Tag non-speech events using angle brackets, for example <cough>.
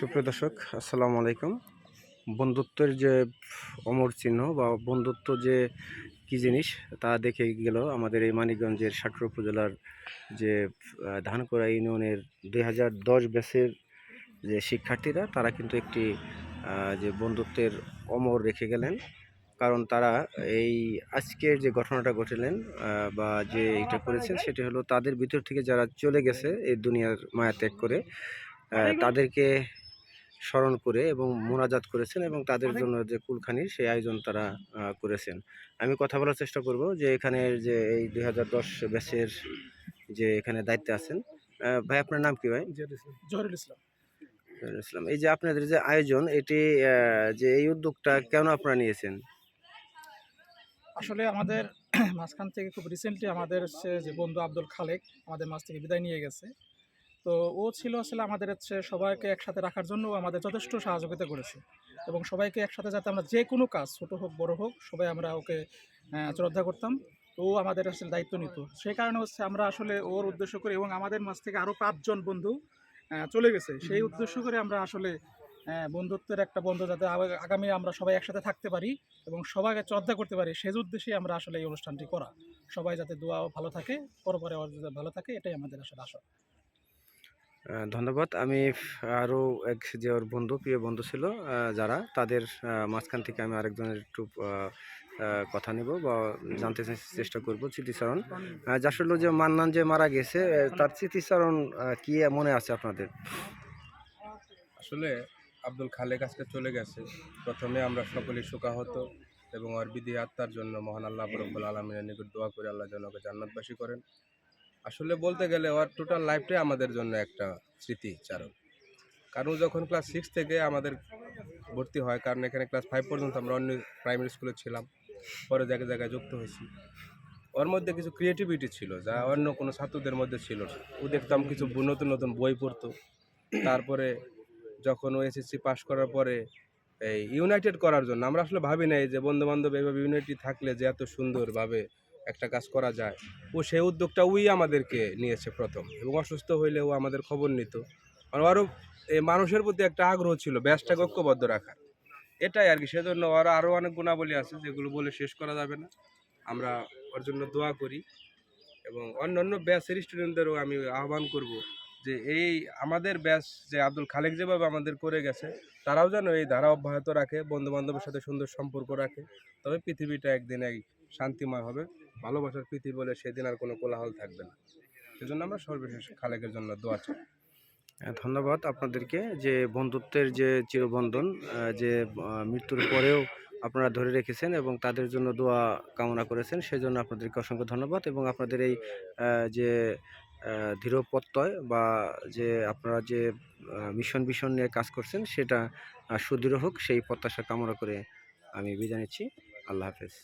সুপ্রিয় দর্শক, আসসালামু আলাইকুম। বন্ধুত্বের যে অমর চিহ্ন বা বন্ধুত্ব যে কি জিনিস, তা দেখে গেল আমাদের এই মানিকগঞ্জের ষাটর উপজেলার যে ধানকোড়া ইউনিয়নের দুই হাজার দশ ব্যাচের যে শিক্ষার্থীরা, তারা কিন্তু একটি যে বন্ধুত্বের অমর রেখে গেলেন। কারণ তারা এই আজকের যে ঘটনাটা ঘটিলেন বা যে এটা করেছেন, সেটি হলো তাদের ভিতর থেকে যারা চলে গেছে এই দুনিয়ার মায়া ত্যাগ করে তাদেরকে স্মরণ করে এবং মোনাজাত করেছেন এবং তাদের জন্য যে কুলখানির সেই আয়োজন তারা করেছেন। আমি কথা বলার চেষ্টা করব যে এখানে যে এই দুই হাজার দশ ব্যাচের যে এখানে দায়িত্বে আছেন ভাই আপনার নাম কি ভাই? জহরুল ইসলাম। জহিরুল ইসলাম। এই যে আপনাদের যে আয়োজন এটি যে এই উদ্যোগটা কেন আপনারা নিয়েছেন? আসলে আমাদের <clears throat> মাঝখান থেকে খুব রিসেন্টলি আমাদের হচ্ছে যে বন্ধু আব্দুল খালেক আমাদের মাঝ থেকে বিদায় নিয়ে গেছে। তো ও ছিল আসলে আমাদের হচ্ছে সবাইকে একসাথে রাখার জন্য আমাদের যথেষ্ট সহযোগিতা করেছে। এবং সবাইকে একসাথে যাতে আমরা যে কোনো কাজ, ছোটো হোক, বড় হোক, সবাই আমরা ওকে শ্রদ্ধা করতাম। তো ও আমাদের আসলে দায়িত্ব নিত। সেই কারণে হচ্ছে আমরা আসলে ওর উদ্দেশ্য করে এবং আমাদের মাঝ থেকে আরও পাঁচজন বন্ধু চলে গেছে। সেই উদ্দেশ্য করে আমরা আসলে বন্ধুত্বের একটা বন্ধু যাতে আগামী আমরা সবাই একসাথে থাকতে পারি এবং সবাইকে শ্রদ্ধা করতে পারি, সেই উদ্দেশ্যে আমরা আসলে এই অনুষ্ঠানটি করা। সবাই যাতে দোয়াও ভালো থাকে, পরপরে ভালো থাকে, এটাই আমাদের আসলে আশা। ধন্যবাদ। আমি আরও এক যে ওর বন্ধু, প্রিয় বন্ধু ছিল যারা, তাদের মাঝখান থেকে আমি আরেকজনের একটু কথা নিব বা জানতে চেষ্টা করব স্মৃতিচারণ জাসুল যে মান্নান যে মারা গেছে তার স্মৃতিচারণ কি মনে আছে আপনাদের? আসলে আব্দুল খালেক আজকে চলে গেছে। প্রথমে আমরা সকলেই শোকাহত এবং ওর বিধি আত্মার জন্য মহান আল্লাহ রব্বুল আলমিনের নিকট দোয়া করে আল্লাহ যেন ওকে জান্নাতবাসী করেন। আসলে বলতে গেলে ওর টোটাল লাইফটাই আমাদের জন্য একটা স্মৃতিচারক কারণ যখন ক্লাস সিক্স থেকে আমাদের ভর্তি হয়, কারণ এখানে ক্লাস ফাইভ পর্যন্ত আমরা অন্য প্রাইমারি স্কুলে ছিলাম, পরে জায়গায় জায়গায় যুক্ত হয়েছি। ওর মধ্যে কিছু ক্রিয়েটিভিটি ছিল, যা অন্য কোনো ছাত্রদের মধ্যে ছিল না। ও দেখতাম কিছু নতুন নতুন বই পড়তো। তারপরে যখন ও এসএসসি পাশ করার পরে এই ইউনাইটেড করার জন্য, আমরা আসলে ভাবি নাই যে বন্ধু বান্ধব এইভাবে ইউনাইটেড থাকলে যে এত সুন্দরভাবে একটা কাজ করা যায়। ও সেই উদ্যোগটা ওই আমাদেরকে নিয়েছে প্রথম এবং অসুস্থ হইলে ও আমাদের খবর নিত। আর আরও এই মানুষের প্রতি একটা আগ্রহ ছিল ব্যাসটাকে ঐক্যবদ্ধ রাখার। এটাই আর কি, সেজন্য ওর আরও অনেক গুণাবলী আছে যেগুলো বলে শেষ করা যাবে না। আমরা ওর জন্য দোয়া করি এবং অন্য অন্য ব্যাচের স্টুডেন্টদেরও আমি আহ্বান করব যে এই আমাদের ব্যাচ যে আব্দুল খালেক যেভাবে আমাদের করে গেছে, তারাও যেন এই ধারা অব্যাহত রাখে বন্ধু বান্ধবের সাথে সুন্দর সম্পর্ক রাখে। তবে পৃথিবীটা একদিন এই শান্তিময় হবে। ভালোবাসার পৃথিবী বলে সেদিন আর কোনো কোলাহল থাকবে না। সেজন্য আমরা সর্বশেষ খালেকের জন্য দোয়া চাই। ধন্যবাদ আপনাদেরকে। যে বন্ধুত্বের যে চিরবন্ধন যে মৃত্যুর পরেও আপনারা ধরে রেখেছেন এবং তাদের জন্য দোয়া কামনা করেছেন সেজন্য আপনাদেরকে অসংখ্য ধন্যবাদ এবং আপনাদের এই যে আহ, দৃঢ় প্রত্যয় বা যে আপনারা যে মিশন ভিশন নিয়ে কাজ করছেন সেটা সুদৃঢ় হোক সেই প্রত্যাশা কামনা করে আমি বিদায় নিচ্ছি। আল্লাহ হাফেজ।